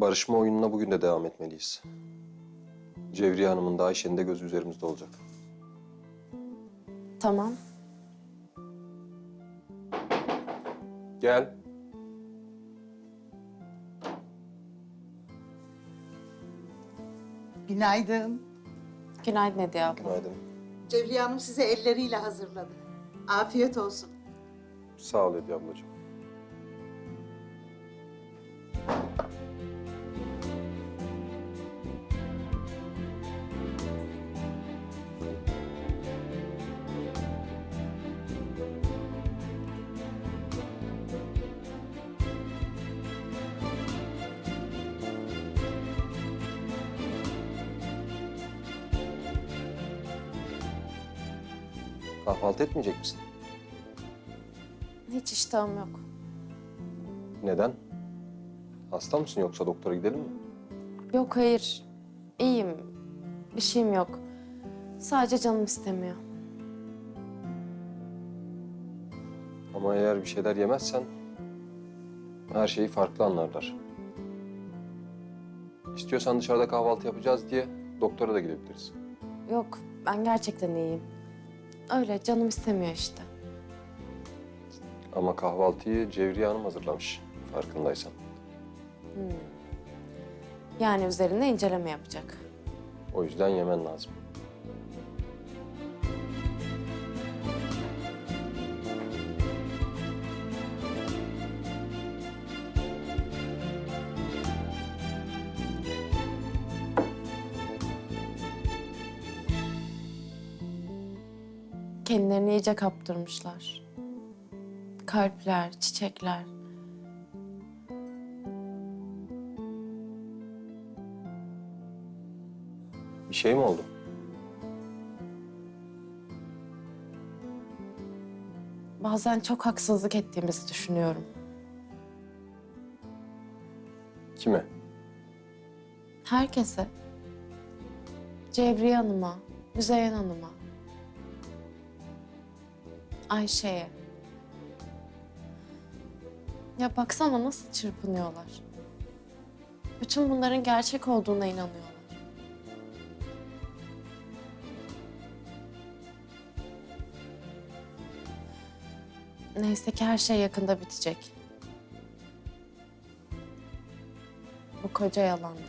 Barışma oyununa bugün de devam etmeliyiz. Cevriye Hanım'ın da Ayşe'nin de gözü üzerimizde olacak. Tamam. Gel. Günaydın. Günaydın Hediye abla. Günaydın. Cevriye Hanım size elleriyle hazırladı. Afiyet olsun. Sağ ol Hediye ablacığım. Kahvaltı etmeyecek misin? Hiç iştahım yok. Neden? Hasta mısın yoksa doktora gidelim mi? Yok hayır. İyiyim. Bir şeyim yok. Sadece canım istemiyor. Ama eğer bir şeyler yemezsen her şeyi farklı anlarlar. İstiyorsan dışarıda kahvaltı yapacağız diye doktora da gidebiliriz. Yok ben gerçekten iyiyim. Öyle canım istemiyor işte. Ama kahvaltıyı Cevriye Hanım hazırlamış farkındaysan. Yani üzerinde inceleme yapacak. O yüzden yemen lazım. Kendilerini iyice kaptırmışlar. Kalpler, çiçekler. Bir şey mi oldu? Bazen çok haksızlık ettiğimizi düşünüyorum. Kime? Herkese. Cevriye Hanım'a, Müzeyyen Hanım'a, Ayşe'ye. Ya baksana nasıl çırpınıyorlar. Bütün bunların gerçek olduğuna inanıyorlar. Neyse ki her şey yakında bitecek. Bu koca yalanda.